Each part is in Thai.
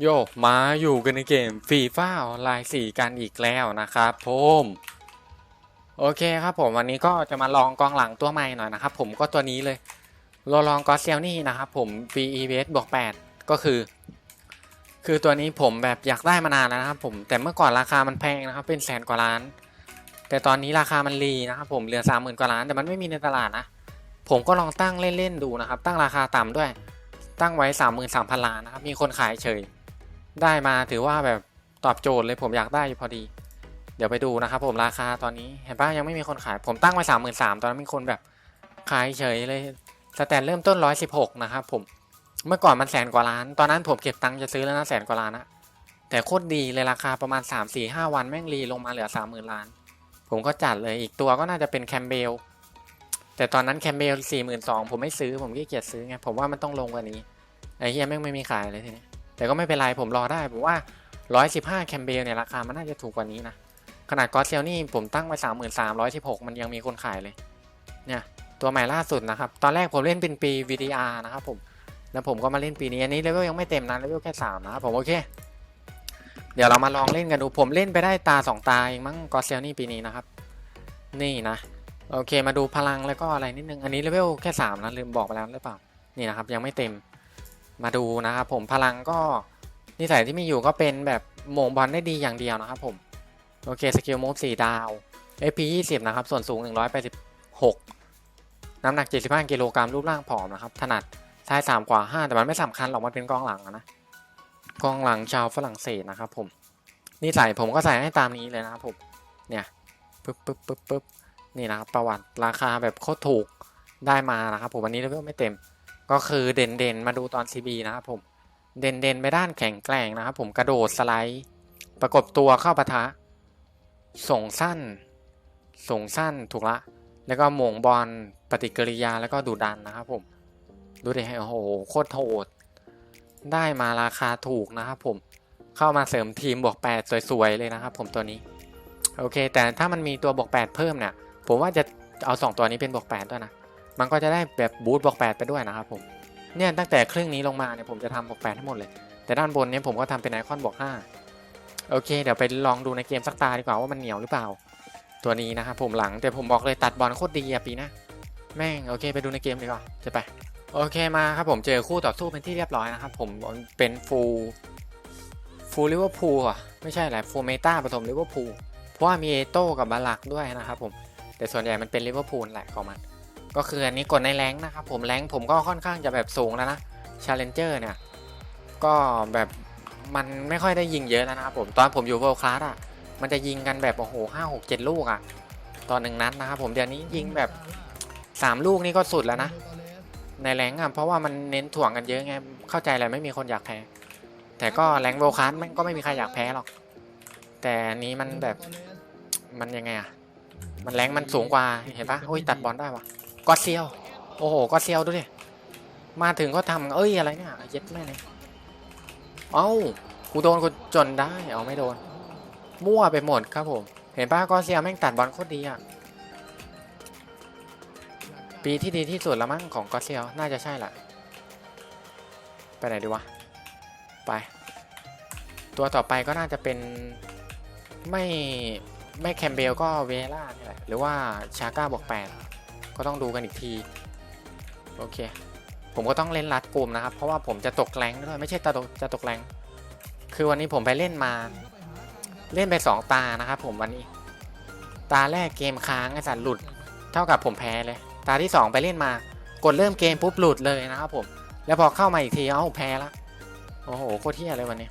โยมาอยู่กันในเกมฟีฟ่าออนไลน์4กันอีกแล้วนะครับผมโอเคครับผมวันนี้ก็จะมาลองกองหลังตัวใหม่หน่อยนะครับผมก็ตัวนี้เลยเราลองกอเซลนี่นะครับผม f e e v s บวก8ก็คือ คือตัวนี้ผมแบบอยากได้มานานแล้วนะครับผมแต่เมื่อก่อนราคามันแพงนะครับเป็นแสนกว่าล้าน แต่ตอนนี้ราคามันรีนะครับผมเหลือสามหมื่นกว่าล้านแต่มันไม่มีในตลาดนะ ผมก็ลองตั้งเล่นๆดูนะครับ ตั้งราคาต่ำด้วย ตั้งไว้สามหมื่นสามพันล้านนะครับมีคนขายเฉย ได้มาถือว่าแบบตอบโจทย์เลยผมอยากได้อยู่พอดี เดี๋ยวไปดูนะครับผมราคาตอนนี้เห็นปะยังไม่มีคนขายผมตั้งไว้สามหมื่นสามตอนนั้นมีคนแบบขายเฉยเลยสแตนเริ่มต้นร้อยสิบหกนะครับผมเมื่อก่อนมันแสนกว่าล้าน ตอนนั้นผมเก็บตังค์จะซื้อแล้วนะแสนกว่าล้านนะแต่โคตรดีเลยราคาประมาณ 3 4 5 วันแม่งรีลงมาเหลือ 30,000 ล้าน ผมก็จัดเลยอีกตัวก็น่าจะเป็นแคมเบลแต่ตอนนั้นแคมเบล4 2 0 0 0ผมไม่ซื้อผมขี้เกียจซื้อไงผมว่ามันต้องลงกว่านี้ไอ้เฮียแม่งไม่มีขายเลยทีนี้ แต่ก็ไม่เป็นไรผมรอได้ผมว่า 115 แคมเบลเนี่ยราคามันน่าจะถูกกว่านี้นะ ขนาดกอสเซลนี่ผมตั้งไว้ 33,116 มันยังมีคนขายเลย เนี่ยตัวใหม่ล่าสุดนะครับ ตอนแรกผมเล่นเป็นปี VDR นะครับผมแล้วผมก็มาเล่นปีนี้อันนี้เลเวลยังไม่เต็มนะเลเวลแค่สามนะครับผมโอเค เดี๋ยวเรามาลองเล่นกันดูผมเล่นไปได้ตาสองตาเองมั้งกอสเซลนี่ปีนี้นะครับ นี่นะโอเคมาดูพลังแล้วก็อะไรนิดนึงอันนี้เลเวลแค่สามนะลืมบอกไปแล้วหรือเปล่านี่นะครับยังไม่เต็ม มาดูนะครับผมพลังก็นิสัยที่มีอยู่ก็เป็นแบบมงบอลได้ดีอย่างเดียวนะครับผม โอเคสกิลมูฟสี่ดาว AP 20 นะครับ ส่วนสูง 186 น้ำหนัก 75 กิโลกรัมรูปร่างผอมนะครับ ถนัดซ้ายสามขวาห้าแต่มันไม่สำคัญหรอกมันเป็นกองหลังนะกองหลังชาวฝรั่งเศสนะครับผมนี่ใส่ผมก็ใส่ให้ตามนี้เลยนะครับผมเนี่ยปึ๊บปึ๊บปึ๊บปึ๊บนี่นะครับประวัติราคาแบบโคตรถูกได้มานะครับผมวันนี้เลเวลไม่เต็ม ก็คือเด่นเด่นมาดูตอน CB นะครับผม เด่นเด่นไปด้านแข็งแกร่งนะครับผมกระโดดสไลด์ ประกบตัวเข้าปะทะ ส่งสั้น ส่งสั้นถูกละ แล้วก็หม่งบอลปฏิกิริยาแล้วก็ดูดันนะครับผม ดูดิโอ้โหโคตรโหดได้มาราคาถูกนะครับผมเข้ามาเสริมทีมบวก 8 สวยๆ เลยนะครับผมตัวนี้ โอเค แต่ถ้ามันมีตัวบวก 8 เพิ่มเนี่ยผมว่าจะเอา 2 ตัวนี้เป็นบวก 8 ด้วยนะ มันก็จะได้แบบบูทบวก8ไปด้วยนะครับผมเนี่ยตั้งแต่ครึ่งนี้ลงมาเนี่ยผมจะทำบวก8ทั้งหมดเลย แต่ด้านบนเนี่ยผมก็ทำเป็นไอคอนบวก5โอเค เดี๋ยวไปลองดูในเกมสักตาดีกว่าว่ามันเหนียวหรือเปล่า ตัวนี้นะครับผมหลังแต่ผมบอกเลยตัดบอลโคตรดีอะปีนะแม่งโอเค ไปดูในเกมดีกว่าจะไปโอเคมาครับผมเจอคู่ต่อสู้เป็นที่เรียบร้อยนะครับผมเป็นฟูลฟูลิเวอร์พูลอะไม่ใช่แหละฟูเมตาผสมลิเวอร์พูลเพราะว่ามีเอโต้กับบาลักด้วยนะครับผมแต่ส่วนใหญ่มันเป็นลิเวอร์พูลแหละของมัน ก็คืออันนี้กดในแรงนะครับผมแรงผมก็ค่อนข้างจะแบบสูงแล้วนะชาเลนเจอร์เนี่ย ก็แบบมันไม่ค่อยได้ยิงเยอะแล้วนะครับผมตอนผมอยู่เวิลด์คลาสอะมันจะยิงกันแบบโอ้โหห้าหกเจ็ดลูกอะตอนหนึ่งนัดนะครับผมเดี๋ยวนี้ยิงแบบสามลูกนี่ก็สุดแล้วนะในแรงอะเพราะว่ามันเน้นถ่วงกันเยอะไงเข้าใจแหละไม่มีคนอยากแพ้ แต่ก็แรงโวคัสมันก็ไม่มีใครอยากแพ้หรอก แต่นี้มันแบบมันยังไงอะ มันแรงมันสูงกว่าเห็นปะโอ้ยตัดบอลได้วะ กอดเซียว โอ้โหกอดเซียวดูดิ มาถึงก็ทำเอ้ยอะไรเนี่ยเย็ดแม่เลยเอ้ากูโดนกูจนได้ เอาไม่โดน มั่วไปหมดครับผม เห็นปะกอดเซียวแม่งตัดบอลโคตรดีอะ ปีที่ดีที่สุดละมั้งของกอเซียน่าจะใช่แหละ ไปไหนดีวะ ไป ตัวต่อไปก็น่าจะเป็นไม่ไม่แคมเบลก็เวล่านี่แหละหรือว่าชาก้าบวกแปด ก็ต้องดูกันอีกที โอเค ผมก็ต้องเล่นรัดกลุ่มนะครับ เพราะว่าผมจะตกแรงด้วยไม่ใช่ตะตกจะตกแรงคือวันนี้ผมไปเล่นมา เล่นไปสองตานะครับผมวันนี้ ตาแรกเกมค้างไอสัตว์หลุด เท่ากับผมแพ้เลย ตาที่ 2 ไปเล่นมา กดเริ่มเกมปุ๊บหลุดเลยนะครับผมแล้วพอเข้ามาอีกทีเอ้าแพ้ละโอ้โหโคตรเที่ยเลยวันนี้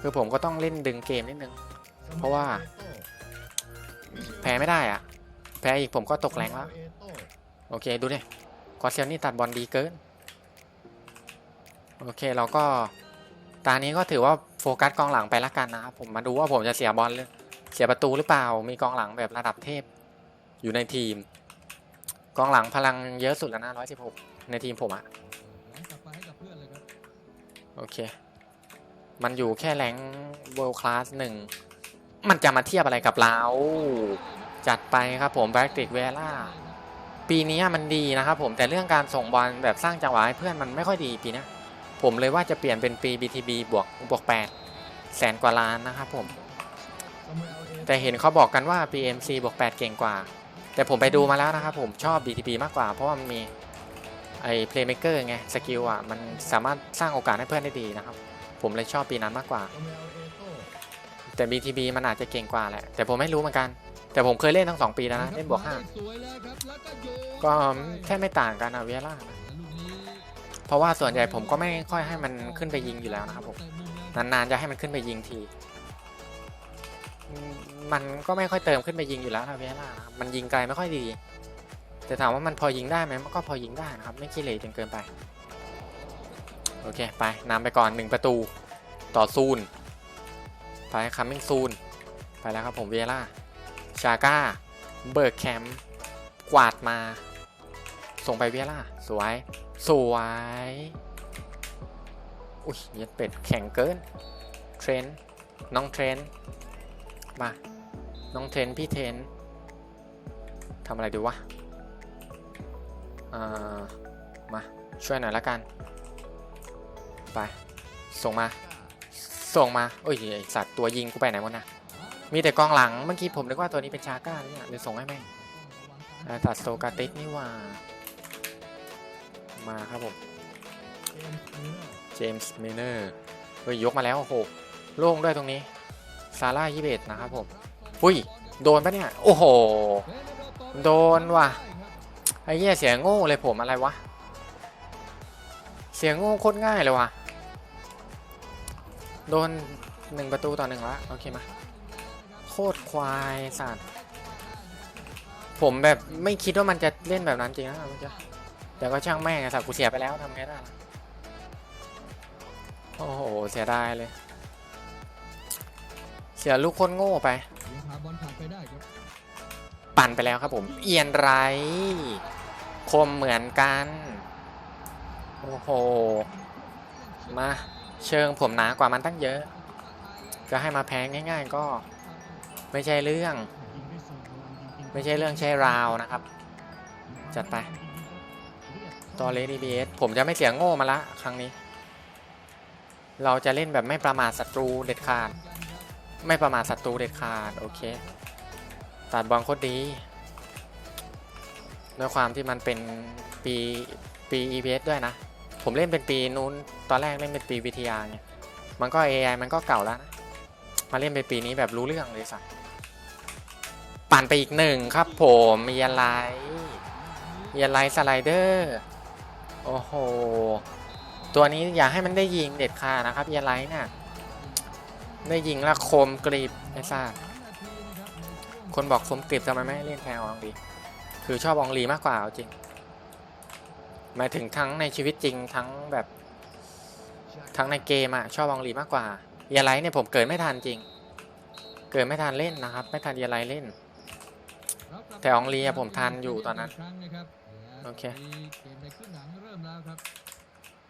คือผมก็ต้องเล่นดึงเกมนิดนึง เพราะว่า แพ้ไม่ได้อะ พ้อีกผมก็ตกแรงแล้ว โอเคดูดิกอเซียลนี่ตัดบอลดีเกิน โอเคเราก็ ตานี้ก็ถือว่าโฟกัสกองหลังไปละกันนะครับผมมาดูว่าผมจะเสียบอลหรือเสียประตูหรือเปล่า มีกองหลังแบบระดับเทพ อยู่ในทีม กองหลังพลังเยอะสุดแล้วนะ116ในทีมผมอะโอเค มันอยู่แค่แรงเวิลด์คลาสหนึ่ง มันจะมาเทียบอะไรกับเรา จัดไปครับผมแบ็กติกเวล่าปีนี้มันดีนะครับผมแต่เรื่องการส่งบอลแบบสร้างจังหวะให้เพื่อนมันไม่ค่อยดีปีนี้ผมเลยว่าจะเปลี่ยนเป็นปี BTB บวกบวก8แสนกว่าล้านนะครับผม แต่เห็นเขาบอกกันว่า PMC บวก8เก่งกว่า แต่ผมไปดูมาแล้วนะครับผมชอบ BTB มากกว่า เพราะมันมีไอ้ Playmaker ไงสกิลอะมันสามารถสร้างโอกาสให้เพื่อนได้ดีนะครับ ผมเลยชอบปีนั้นมากกว่า แต่ BTB มันอาจจะเก่งกว่าแหละแต่ผมไม่รู้เหมือนกัน แต่ผมเคยเล่นทั้งสองปีแล้วนะเล่นบวก5ก็แค่ไม่ต่างกันอะเวียร่านะเพราะว่าส่วนใหญ่ผมก็ไม่ค่อยให้มันขึ้นไปยิงอยู่แล้วนะครับผมนานๆจะให้มันขึ้นไปยิงทีอืมมันก็ไม่ค่อยเติมขึ้นไปยิงอยู่แล้วนะเวียร่านะครับมันยิงไกลไม่ค่อยดี แต่ถามว่ามันพอยิงได้ไหมมันก็พอยิงได้นะครับ ไม่ขี้เหร่จนเกินไปโอเคไปนำไปก่อนหนึ่งประตูต่อซูนไปคัมมิ่งซูนไปแล้วครับผมเวล่า ชาก้า เบิร์กแคมป์กวาดมา ส่งไปเวล่า สวย สวย อุ้ยย็ดเป็ดแข็งเกิน เทรน น้องเทรน มา น้องเทรน พี่เทรนทำอะไรดีวะมา ช่วยหน่อยละกัน ไป ส่งมา ส่งมา โอ้ย ไอสัตว์ตัวยิงกูไปไหนหมดนะ มีแต่กองหลังเมื่อกี้ผมนึกว่าตัวนี้เป็นชาก้าเนี่ยเลยส่งให้แม่งไอ้สัตว์โซกาติสนี่ว่า มาครับผม เจมส์มิเนอร์เฮ้ยยกมาแล้วโอ้โหโล่งด้วยตรงนี้ ซาร่ายี่เบตนะครับผม อุ้ย โดนปะเนี่ย โอ้โห โดนว่ะ ไอ้เหี้ยเสียงโง่เลยผมอะไรวะ เสียงโง่โคตรง่ายเลยว่ะ โดนหนึ่งประตูต่อหนึ่งละโอเคมา ตรควายสัตว์ผมแบบไม่คิดว่ามันจะเล่นแบบนั้นจริงนะเมื่อกี้แต่ก็ช่างแม่งอะสัตว์กูเสียไปแล้วทำไงได้ล่ะโอ้โหเสียดายเลย เสียลูกคนโง่ไปยังพาบอลผ่านไปได้ครับปั่นไปแล้วครับผม เอียนไร คมเหมือนกัน โอ้โห มา เชิงผมหนากว่ามันตั้งเยอะ จะให้มาแพ้ง่าย ๆ ก็ ไม่ใช่เรื่อง ไม่ใช่เรื่องใช่ราวนะครับ จัดไปตอเลดีบีเอสผมจะไม่เสียงโง่มาละครั้งนี้ เราจะเล่นแบบไม่ประมาทศัตรูเด็ดขาด ไม่ประมาทศัตรูเด็ดขาด โอเค ตัดบอลโคตรดี ด้วยความที่มันเป็นปีปี EPS ด้วยนะ ผมเล่นเป็นปีนู้น ตอนแรกเล่นเป็นปีวิทยาเนี่ย มันก็ AI มันก็เก่าแล้วนะ มาเล่นเป็นปีนี้แบบรู้เรื่องเลยสัสปั่นไปอีกหนึ่งครับผมมีอะไรมีอะไรสไลเดอร์โอ้โหตัวนี้อย่าให้มันได้ยิงเด็ดขาดนะครับเยนไลท์เนี่ยได้ยิงล้วคมกริบไอ้ซ่าคนบอกคมกริบทำไมไม่เล่นแทนอองลีคือชอบอองลีมากกว่าเอาจริงหมายถึงทั้งในชีวิตจริงทั้งแบบทั้งในเกมอะชอบอองลีมากกว่า เยนไลท์เนี่ยผมเกิดไม่ทันจริง เกิดไม่ทันเล่นนะครับ ไม่ทันเยนไลท์เล่น แต่อองลีอะผมทันอยู่ตอนนั้นโอเค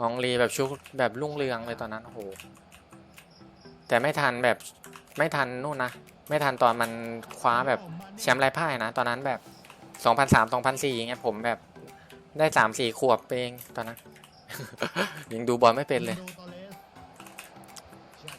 อองลีแบบชุกแบบรุ่งเรืองเลยตอนนั้นโอ้โหแต่ไม่ทันแบบไม่ทันนู่นนะไม่ทันตอนมันคว้าแบบแชมป์ไรพ่ายนะ ตอนนั้นแบบ2003 2004อย่างเงี้ยผมแบบได้3 4ขวบเองตอนนั้นยังดูบอลไม่เป็นเลย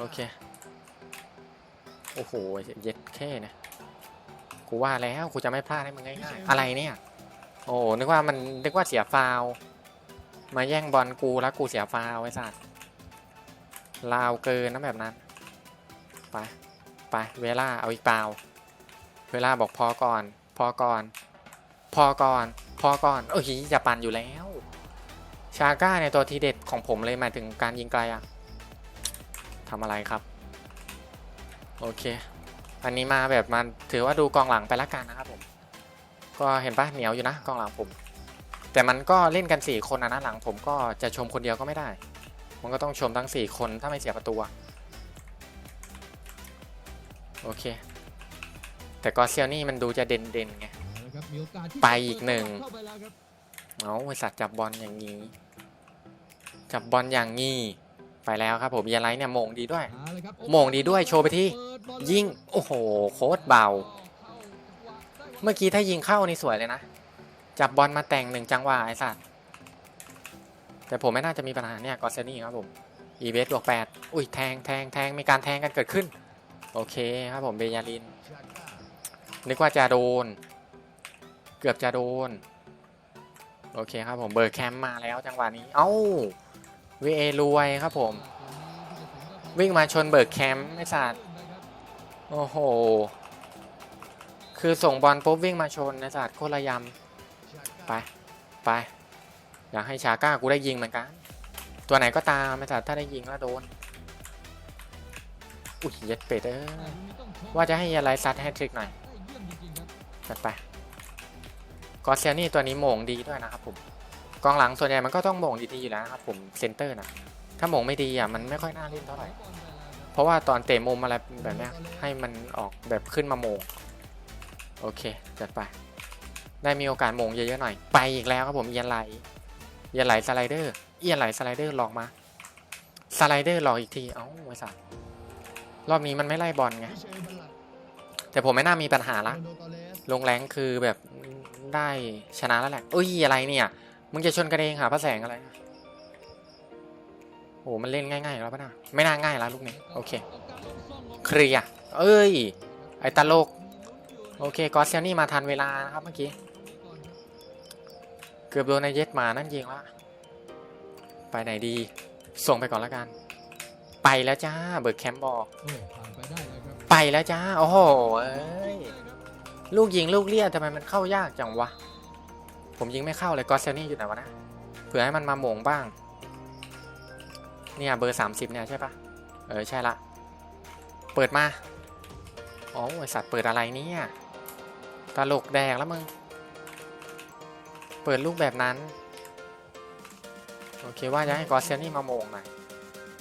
โอเค โอ้โห เย็ดแค่นี่ยกูว่าแล้วกูจะไม่พลาดให้มึงง่ายๆอะไรเนี่ย โอ้นึกว่ามันนึกว่าเสียฟาวมาแย่งบอลกูแล้วกูเสียฟาวไอ้สัตว์ลาวเกินนะแบบนั้น ไป ไป เวลาเอาอีกเปล่า เวลาบอกพอก่อน พอก่อน พอก่อน พอก่อน โอ้ยจะปั่นอยู่แล้ว ชาก้าในตัวทีเด็ดของผมเลยหมายถึงการยิงไกลอะ ทำอะไรครับ โอเค อันนี้มาแบบมันถือว่าดูกองหลังไปละกันนะครับผม ก็เห็นปะเหนียวอยู่นะกองหลังผม แต่มันก็เล่นกัน 4 คนนะนะหลังผมก็จะชมคนเดียวก็ไม่ได้ มันก็ต้องชมทั้ง 4 คนถ้าไม่เสียประตูอะโอเค แต่ก็เซียวนี่มันดูจะเด่นๆไงเอาละครับมีโอกาสที่ไปอีกหนึ่งเข้าไปแล้วครับเอาไอสัตว์จับบอลอย่างนี้ จับบอลอย่างงี้ ไปแล้วครับผมเยนไลท์เนี่ยโมงดีด้วยเอาละครับโมงดีด้วยโชว์ไปที่เปิดบอลยิงโอ้โหโคตรเบา เมื่อกี้ถ้ายิงเข้านี่สวยเลยนะ จับบอลมาแต่งหนึ่งจังหวะไอ้สัตว์แต่ผมไม่น่าจะมีปัญหาเนี่ยกอเซนี่ครับผมอีเบสบวกแปดอุ้ยแทงแทงแทงมีการแทงกันเกิดขึ้น โอเคครับผมเบยาลิน นึกว่าจะโดน เกือบจะโดน โอเคครับผมเบอร์แคมป์มาแล้วจังหวะนี้ เอ้า วีเอรวยครับผม วิ่งมาชนเบิร์กแคมป์ไอ้สัตว์โอ้โห คือส่งบอลปุ๊บวิ่งมาชนไอ้สัตว์โคตรระยำไป ไป อยากให้ชาก้ากูได้ยิงเหมือนกัน ตัวไหนก็ตามไอ้สัตว์ถ้าได้ยิงแล้วโดน อุ้ยเย็ดเป็ดเอ้ยว่าจะให้อะไรซัดแฮตทริกหน่อยจัดไปกอเซียนี่ตัวนี้โหม่งดีด้วยนะครับผม กองหลังส่วนใหญ่มันก็ต้องโหม่งดีๆอยู่แล้วครับผมเซนเตอร์นะถ้าโหม่งไม่ดีอะมันไม่ค่อยน่าเล่นเท่าไหร่ เพราะว่าตอนเตะมุมอะไรแบบนี้ให้มันออกแบบขึ้นมาโมงโอเคจัดไป ได้มีโอกาสโหม่งเยอะๆหน่อย ไปอีกแล้วครับผมเอียนไหลเอียนไหลสไลเดอร์เอียนไหลสไลเดอร์หลอกมาสไลเดอร์หลอกอีกทีเอ้าไอ้สัสรอบนี้มันไม่ไล่บอลไงแต่ผมไม่น่ามีปัญหาละลงแรงคือแบบได้ชนะแล้วแหละอุ้ยอะไรเนี่ย มึงจะชนกระเดงหาพระแสงอะไรนะโอ้มันเล่นง่ายๆแล้วปะนะไม่น่าง่ายแล้วลูกนี้โอเคเคลียร์เอ้ย ไอตลก โอเคกอสเซลนี่มาทันเวลานะครับเมื่อกี้ เกือบโดนไอเย็ดมานั่นยิงละไปไหนดี ส่งไปก่อนแล้วกัน ไปแล้วจ้า เบิร์กแคมป์บอก ไปได้เลยครับไปแล้วจ้า โอ้โหลูกยิงลูกเลียทำไมมันเข้ายากจังวะ ผมยิงไม่เข้าเลยกอสเซลนี่อยู่ไหนวะนะเผื่อให้มันมาโหมงบ้าง เนี่ยเบอร์สามสิบเนี่ยใช่ปะเออใช่ละ เปิดมาอ๋อไอสัตว์เปิดอะไรเนี่ยตลกแดกแล้วมึง เปิดลูกแบบนั้น โอเคว่าจะให้กอสเซลนี่มาโมงหน่อย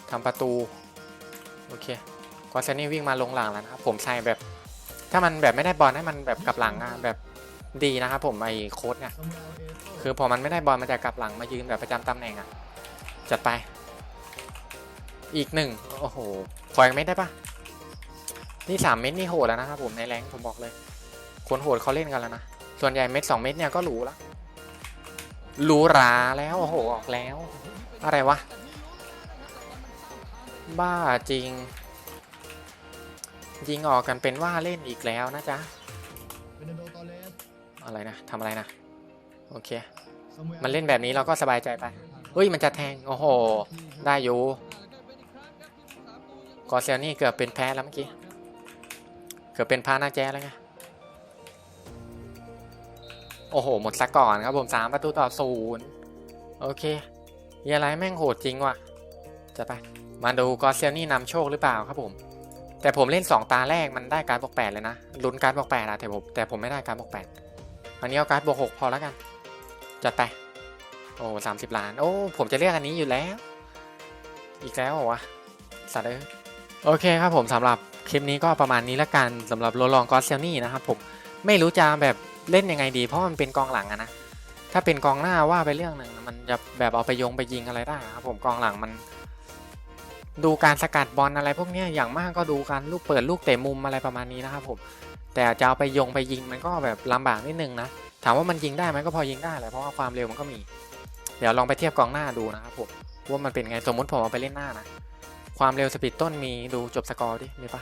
ทำประตู โอเคกอสเซนี่วิ่งมาลงหลังแล้วนะครับผมใส่แบบ ถ้ามันแบบไม่ได้บอลให้มันแบบกลับหลังอะแบบดีนะครับผมไอ้โค้ดเนี่ย คือพอมันไม่ได้บอลมันจะกลับหลังมายืนแบบประจำตำแหน่งอะจัดไป อีกหนึ่งโอ้โหขออีกเม็ดได้ปะนี่สามเม็ดนี่โหดแล้วนะครับผมในแรงผมบอกเลย คนโหดเขาเล่นกันแล้วนะ ส่วนใหญ่เม็ดสองเม็ดเนี่ยก็หรูละหรูหราแล้วโอ้โหออกแล้ว อะไรวะ บ้าจริง ยิงออกกันเป็นว่าเล่นอีกแล้วนะจ๊ะอะไรนะทำอะไรนะ โอเค มันเล่นแบบนี้เราก็สบายใจไปเฮ้ยมันจะแทง โอ้โห ได้อยู่กอเซลนี่เกือบเป็นแพ้แล้วเมื่อกี้ เกือบเป็นพาหน้าแจแล้วไง โอ้โห หมดซะก่อนครับผมสามประตูต่อศูนย์โอเคเฮียอะไรแม่งโหดจริงว่ะ จะไป มาดูกอเซลนี่นำโชคหรือเปล่าครับผม แต่ผมเล่น 2 ตาแรกมันได้การบวกแปดเลยนะลุ้นการบวกแปดอะแต่ผมแต่ผมไม่ได้การบวกแปดอันนี้เอาการบวกหกพอแล้วกัน จัดไป โอ้สามสิบล้าน โอ้ ผมจะเรียกอันนี้อยู่แล้ว อีกแล้วเหรอวะ สัตว์เอ้ยโอเคครับผมสำหรับคลิปนี้ก็ประมาณนี้ละกันสำหรับโรลองกอสเซลนี่นะครับผมไม่รู้จะแบบเล่นยังไงดี เพราะมันเป็นกองหลังอะนะ ถ้าเป็นกองหน้าว่าไปเรื่องหนึ่งมันจะแบบเอาไปโยงไปยิงอะไรได้ครับผมกองหลังมัน ดูการสกัดบอลอะไรพวกนี้อย่างมากก็ดูการลูกเปิดลูกเตะมุมอะไรประมาณนี้นะครับผมแต่จะเอาไปโยงไปยิงมันก็แบบลำบากนิดนึงนะ ถามว่ามันยิงได้ไหมก็พอยิงได้แหละเพราะว่าความเร็วมันก็มี เดี๋ยวลองไปเทียบกองหน้าดูนะครับผมว่ามันเป็นไงสมมติผมเอาไปเล่นหน้านะความเร็วสปีดต้นมีดูจบสกอร์ดิมีปะ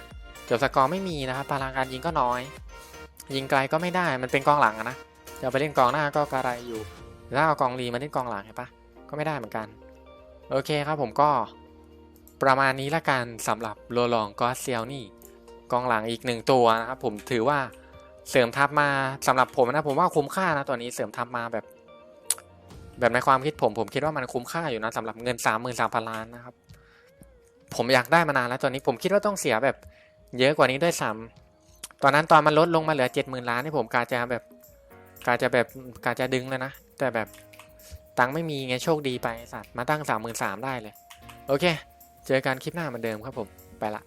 จบสกอร์ไม่มีนะครับพลังการยิงก็น้อย ยิงไกลก็ไม่ได้มันเป็นกองหลังอะนะจะไปเล่นกองหน้าก็กระไรอยู่ถ้าเอากองรีมาเล่นกองหลังเห็นปะก็ไม่ได้เหมือนกัน โอเคครับผมก็ประมาณนี้ละกันสำหรับโรลองก็เซียวนี่กองหลังอีกหนึ่งตัวนะครับผมถือว่า เสริมทัพมาสำหรับผมนะผมว่าคุ้มค่านะตัวนี้เสริมทัพมาแบบ แบบในความคิดผมผมคิดว่ามันคุ้มค่าอยู่นะสำหรับเงินสามหมื่นสามพันล้านนะครับ ผมอยากได้มานานแล้วตัวนี้ผมคิดว่าต้องเสียแบบ เยอะกว่านี้ด้วยซ้ำตอนนั้นตอนมันลดลงมาเหลือเจ็ดหมื่นล้านที่ผมกาจะแบบกาจะแบบกาจะดึงเลยนะแต่แบบตังค์ไม่มีไงโชคดีไปสัตว์มาตั้งสามหมื่นสามได้เลย โอเค เจอกันคลิปหน้าเหมือนเดิมครับผมไปละ